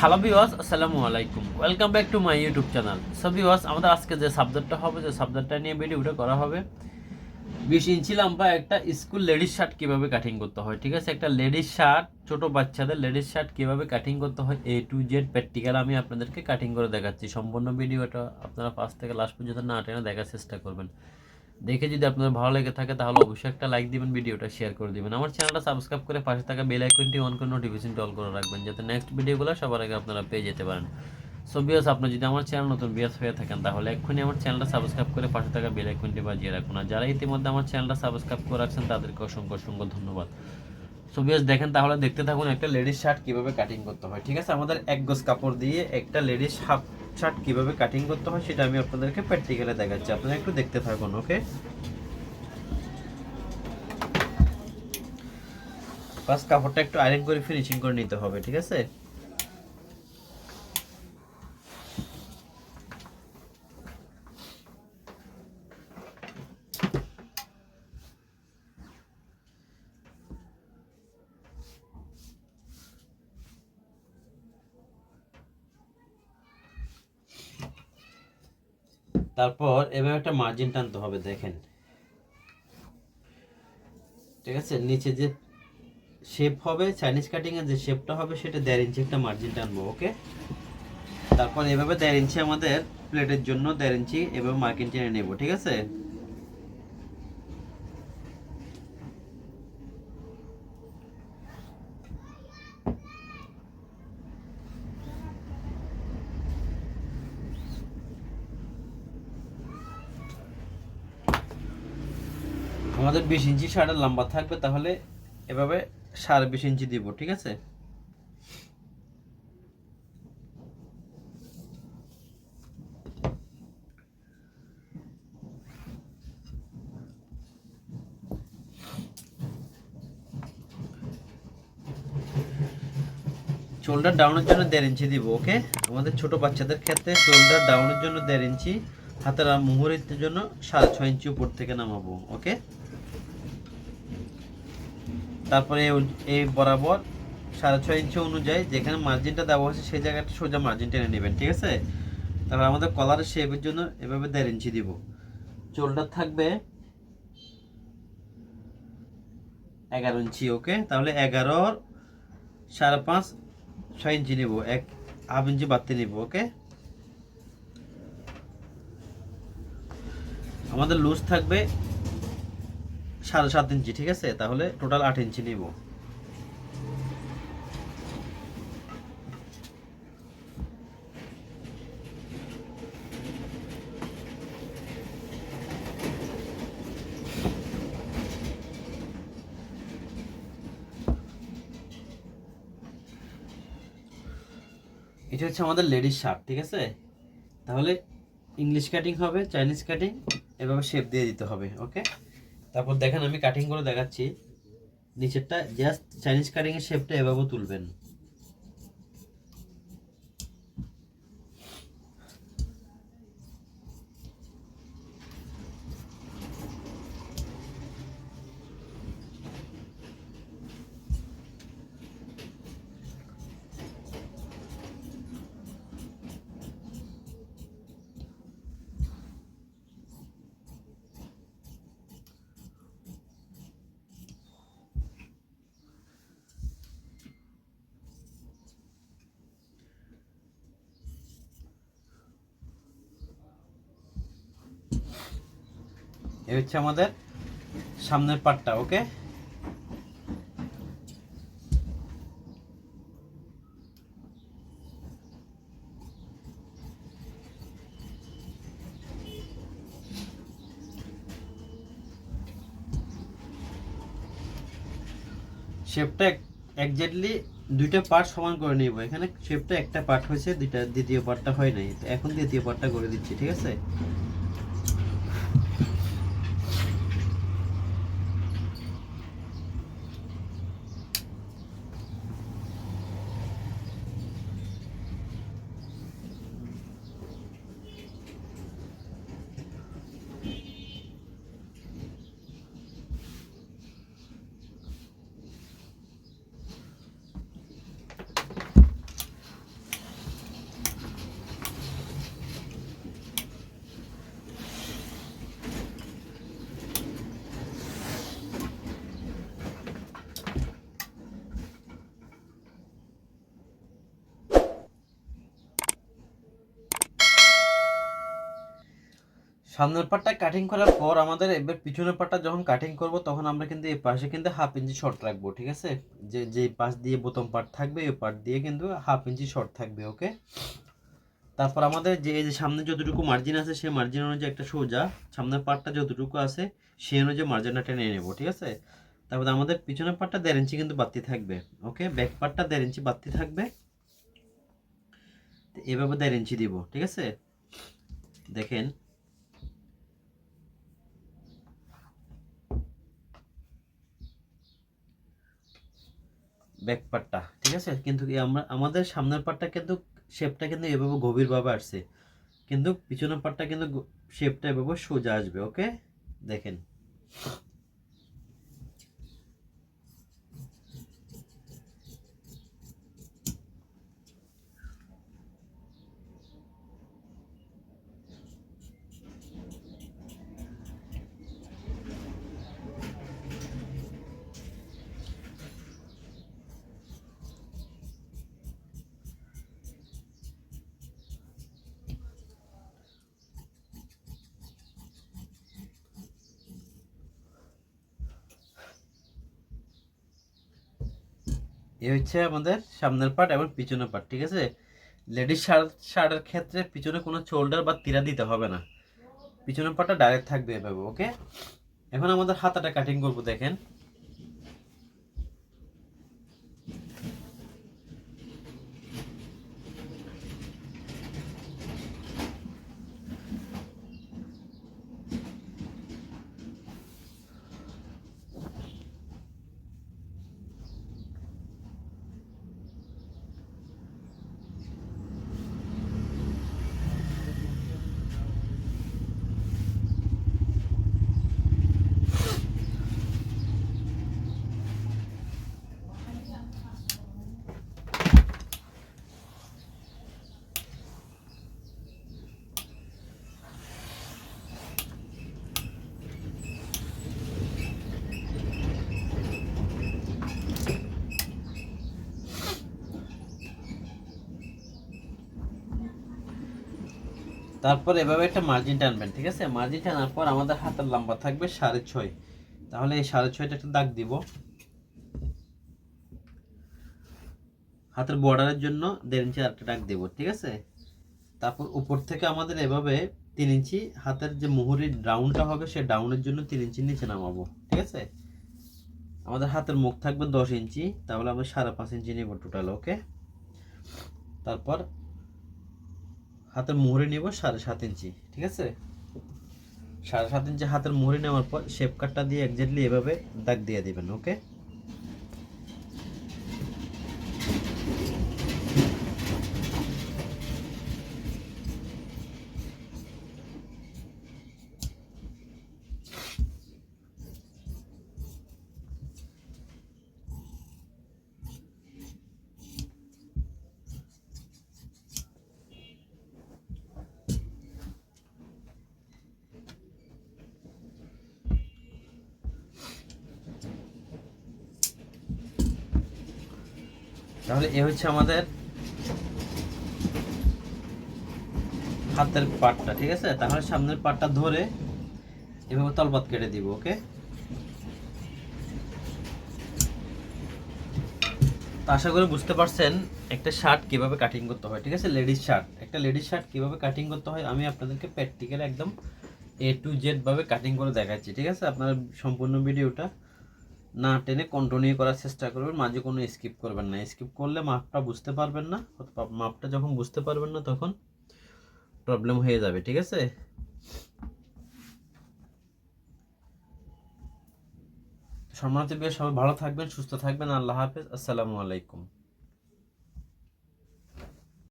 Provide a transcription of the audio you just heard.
Hello বিওয়াস আসসালামু আলাইকুম welcome back to my YouTube channel so বিওয়াস আমাদের আজকে যে সাবজেক্টটা হবে, যে সাবজেক্টটা নিয়ে ভিডিওটা করা হবে, বিশ ইঞ্চি লম্বা একটা স্কুল লেডিস শার্ট কীভাবে কাটিং করতে হয়, ঠিক আছে? একটা লেডিস শার্ট ছোট বাচ্চাদের লেডিস শার্ট কীভাবে কাটিং করতে হয় এ টু জেড প্র্যাকটিক্যাল আমি আপনাদেরকে কাটিং করে দেখাচ্ছি। সম্পূর্ণ ভিডিওটা আপনারা ফার্স্ট থেকে লাস্ট পর্যন্ত না টেনে দেখার চেষ্টা করবেন। দেখে যদি আপনার ভালো লেগে থাকে, তাহলে অবশ্যই একটা লাইক দিবেন, ভিডিওটা শেয়ার করে দিবেন। আমার চ্যানেলটা সাবস্ক্রাইব করে পাশে থাকা বেল আইকনটি অন করে নোটিফিকেশনটি অল করে রাখবেন, যাতে নেক্সট ভিডিওগুলো সবার আগে আপনারা পেয়ে যেতে পারেন। সো বিয়াস আপনার যদি আমার চ্যানেল নতুন বিয়াস হয়ে থাকেন, তাহলে এক্ষুনি আমার চ্যানেলটা সাবস্ক্রাইব করে পাশে থাকা বেল আইকনটি বাজিয়ে রাখুন। আর যারা ইতিমধ্যে আমার চ্যানেলটা সাবস্ক্রাইব করে রাখছেন, তাদেরকে অসংখ্য অসংখ্য ধন্যবাদ। সো বিয়াস দেখেন তাহলে দেখতে থাকুন একটা লেডিস শার্ট কীভাবে কাটিং করতে হয়। ঠিক আছে? আমাদের এক গোস কাপড় দিয়ে একটা লেডিস হাফ শার্ট কীভাবে কাটিং করতে হয় সেটা আমি আপনাদেরকে প্র্যাকটিক্যালে দেখাচ্ছি। আপনারা একটু দেখতে থাকুন ওকে ফার্স্ট কাপড়টা একটু আয়রন করে ফিনিশিং করে নিতে হবে, ঠিক আছে? তারপর এবার একটা মার্জিন টানতে হবে, দেখেন। ঠিক আছে? নিচে যে শেপ হবে চাইনিজ কাটিং এর যে শেপটা হবে, সেটা দেড় ইঞ্চি একটা মার্জিন টানবো ওকে তারপর এভাবে দেড় ইঞ্চি আমাদের প্লেটের জন্য দেড় ইঞ্চি এভাবে মার্কিন টেনে নেব, ঠিক আছে? আমাদের বিশ ইঞ্চি শার্টের লম্বা থাকবে, তাহলে এভাবে সাড়ে বিশ ইঞ্চি দিব, ঠিক আছে? শোল্ডার ডাউনের জন্য দেড় ইঞ্চি দিব, ওকে? আমাদের ছোট বাচ্চাদের ক্ষেত্রে শোল্ডার ডাউনের জন্য দেড় ইঞ্চি, হাতের মুহুরিতের জন্য সাড়ে ছয় ইঞ্চি উপর থেকে নামাবো, ওকে? তারপরে এই- বরাবর সাড়ে ছয় ইঞ্চি অনুযায়ী যেখানে মার্জিনটা দেওয়া হয়েছে, সেই জায়গাটা সোজা মার্জিন টেনে নেবেন, ঠিক আছে? তারপর আমাদের কলারের শেপের জন্য এভাবে দেড় ইঞ্চি দিব। চোলটার থাকবে এগারো ইঞ্চি, ওকে? তাহলে এগারোর সাড়ে পাঁচ, ছয় ইঞ্চি নিব, এক হাফ ইঞ্চি বাড়তে নিব, ওকে? আমাদের লুজ থাকবে সাড়ে সাত ইঞ্চি, ঠিক আছে? তাহলে টোটাল আট ইঞ্চি নিব। এটা হচ্ছে আমাদের লেডিস শার্ট, ঠিক আছে? তাহলে ইংলিশ কাটিং হবে চাইনিজ কাটিং এভাবে শেপ দিয়ে দিতে হবে ওকে তারপর দেখেন আমি কাটিং করে দেখাচ্ছি। নিচেরটা জাস্ট চাইনিজ কাটিং এর শেপটা এভাবে তুলবেন। এ হচ্ছে আমাদের সামনের পাটটা, ওকে? শেপটা একজাক্টলি দুইটা পার্ট সমান করে নিব। এখানে শেপটা একটা পার্ট হয়েছে, দুইটা দ্বিতীয় পার্টটা হয় নাই। এখন দ্বিতীয় পার্টটা করে দিচ্ছি, ঠিক আছে? সামনের পাটটা কাটিং করার পর আমাদের এবার পিছনের পাটটা যখন কাটিং করব, তখন আমরা কিন্তু এই পাশে কিন্তু হাফ ইঞ্চি শর্ট রাখব, ঠিক আছে? যে যে পাশ দিয়ে বোতাম পাট থাকবে এই পাট দিয়ে কিন্তু হাফ ইঞ্চি শর্ট থাকবে ওকে তারপর আমাদের যে, এই যে সামনে যতটুকু মার্জিন আছে, সেই মার্জিন অনুযায়ী একটা সোজা সামনের পাটটা যতটুকু আছে, সেই অনুযায়ী মার্জিনটা টেনে নেব, ঠিক আছে? তারপর আমাদের পিছনের পাটটা দেড় ইঞ্চি কিন্তু বাড়তি থাকবে ওকে ব্যাক পাটটা দেড় ইঞ্চি বাড়তি থাকবে। এভাবে দেড় ইঞ্চি দিব, ঠিক আছে? দেখেন ব্যাক পার্টটা ঠিক আছে? কিন্তু আমরা, আমাদের সামনের পার্টটা কিন্তু শেপটা কিন্তু এভাবে গভীরভাবে আসছে। কিন্তু পিছনের পার্টটা কিন্তু শেপটা এভাবে সোজা আসবে ওকে দেখেন। এই হচ্ছে আমাদের সামনের পার্ট এবং পিছনের পার্ট ঠিক আছে? লেডিস শার্ট শার্টের ক্ষেত্রে পিছনে কোনো শোল্ডার বা তিরা দিতে হবে না। পিছনের পার্টটা ডাইরেক্ট থাকবে এভাবে ওকে এখন আমাদের হাতাটা কাটিং করব, দেখেন। তারপর এভাবে একটা মার্জিন টানবেন, ঠিক আছে? মার্জিন টানার পর আমাদের হাতের লম্বা থাকবে সাড়ে ছয়। তাহলে এই সাড়ে ছয়টা একটা দাগ দিব। হাতের বর্ডারের জন্য দেড় ইঞ্চি আরেকটা দাগ দেব, ঠিক আছে? তারপর উপর থেকে আমাদের এভাবে তিন ইঞ্চি হাতের যে মুহুরির ডাউনটা হবে, সে ডাউনের জন্য তিন ইঞ্চি নিচে নামাবো, ঠিক আছে? আমাদের হাতের মুখ থাকবে দশ ইঞ্চি, তাহলে আমরা সাড়ে পাঁচ ইঞ্চি নেব টোটাল ওকে তারপর হাতের মোহরে নেব সাড়ে সাত ইঞ্চি, ঠিক আছে? সাড়ে সাত ইঞ্চি হাতের মোহরে নেওয়ার পর শেপ কাটটা দিয়ে একজাক্টলি এভাবে দাগ দিয়ে দেবেন ওকে তাহলে এ হচ্ছে আমাদের হাতের পাটটা, ঠিক আছে? তাহলে সামনের পাটটা ধরে এভাবে তলপাত কেটে দিব, ওকে? আশা করি বুঝতে পারছেন একটা শার্ট কীভাবে কাটিং করতে হয়, ঠিক আছে? Ladies shirt. একটা লেডিস শার্ট কীভাবে কাটিং করতে হয়, আমি আপনাদেরকে প্র্যাকটিক্যাল একদম এ টু জেড ভাবে কাটিং করে দেখাচ্ছি, ঠিক আছে? আপনার সম্পূর্ণ ভিডিওটা না টেনে কন্টিনিউ করার চেষ্টা করবেন, মাঝে কোনো স্কিপ করবেন না। স্কিপ করলে মাপটা বুঝতে পারবেন না, মাপটা যখন বুঝতে পারবেন না তখন প্রবলেম হয়ে যাবে, ঠিক আছে? সম্মানিত বিয়ে সবাই ভালো থাকবেন, সুস্থ থাকবেন, আল্লাহ হাফেজ, আসসালামু আলাইকুম।